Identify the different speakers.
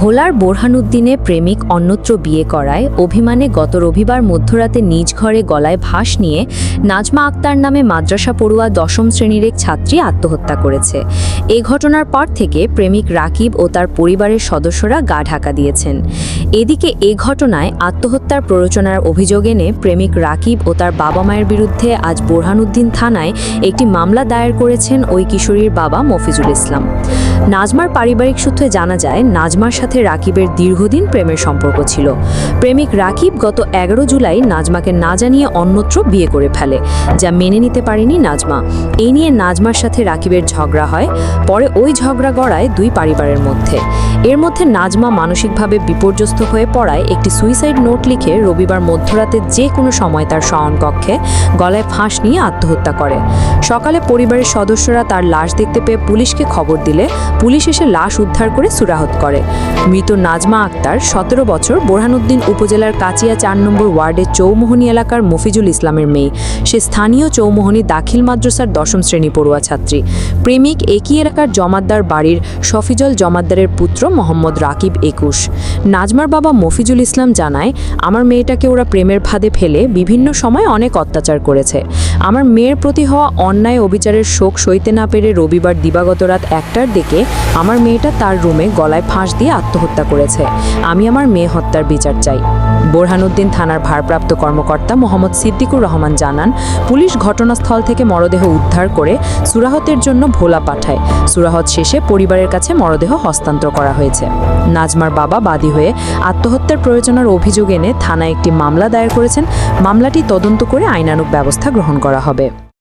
Speaker 1: ভোলার বোরহানুদ্দিনে প্রেমিক অন্যত্র বিয়ে করায় অভিমানে গত রবিবার মধ্যরাতে নিজ ঘরে গলায় ভাস নিয়ে নাজমা আক্তার নামে মাদ্রাসা পড়ুয়া দশম শ্রেণির এক ছাত্রী আত্মহত্যা করেছে। এ ঘটনার পর থেকে প্রেমিক রাকিব ও তার পরিবারের সদস্যরা গা ঢাকা দিয়েছেন। এদিকে এ ঘটনায় আত্মহত্যার প্ররোচনার অভিযোগ এনে প্রেমিক রাকিব ও তার বাবা মায়ের বিরুদ্ধে আজ বোরহানুদ্দিন থানায় একটি মামলা দায়ের করেছেন ওই কিশোরীর বাবা মফিজুল ইসলাম। নাজমার পারিবারিক সূত্রে জানা যায়, নাজমার সাথে রাকিবের দীর্ঘদিন প্রেমের সম্পর্ক ছিল। প্রেমিক রাকিব গত এগারো জুলাই নাজমাকে না জানিয়ে অন্যত্র বিয়ে করে ফেলে, যা মেনে নিতে পারেনি নাজমা। এই নিয়ে নাজমার সাথে রাকিবের ঝগড়া হয়, পরে ওই ঝগড়া গড়ায় দুই পরিবারের মধ্যে। এর মধ্যে নাজমা মানসিকভাবে বিপর্যস্ত হয়ে পড়ায় একটি সুইসাইড নোট লিখে রবিবার মধ্যরাতে যে কোনো সময় তার শয়নকক্ষে গলায় ফাঁস নিয়ে আত্মহত্যা করে। সকালে পরিবারের সদস্যরা তার লাশ দেখতে পেয়ে পুলিশকে খবর দিলে পুলিশ এসে লাশ উদ্ধার করে সুরাহত করে। মৃত নাজমা আক্তার সতেরো বছর বোরহানুদ্দিন উপজেলার কাচিয়া চার নম্বর ওয়ার্ডের চৌমোহনী এলাকার মফিজুল ইসলামের মেয়ে। সে স্থানীয় চৌমোহনী দাখিল মাদ্রাসার দশম শ্রেণি পড়ুয়া ছাত্রী। প্রেমিক একই এলাকার জমাদ্দার বাড়ির শফিজল জমাদ্দারের পুত্র মোহাম্মদ রাকিব একুশ। নাজমার বাবা মফিজুল ইসলাম জানায়, আমার মেয়েটাকে ওরা প্রেমের ফাঁদে ফেলে বিভিন্ন সময় অনেক অত্যাচার করেছে। আমার মেয়ের প্রতি হওয়া অন্যায় অবিচারের শোক সইতে না পেরে রবিবার দিবাগত রাত একটার দিকে আমার মেয়েটা তার রুমে গলায় ফাঁস দিয়ে আত্মহত্যা করেছে। আমি আমার মেয়ে হত্যার বিচার চাই। বোরহানুদ্দিন থানার ভারপ্রাপ্ত কর্মকর্তা মোহাম্মদ সিদ্দিকুর রহমান জানান, পুলিশ ঘটনাস্থল থেকে মরদেহ উদ্ধার করে সুরাহতের জন্য ভোলা পাঠায়। সুরাহত শেষে পরিবারের কাছে মরদেহ হস্তান্তর করা হয়েছে। নাজমার বাবা বাদী হয়ে আত্মহত্যার প্রয়োজনের অভিযোগ এনে থানায় একটি মামলা দায়ের করেছেন। মামলাটি তদন্ত করে আইনানুক ব্যবস্থা গ্রহণ করা হবে।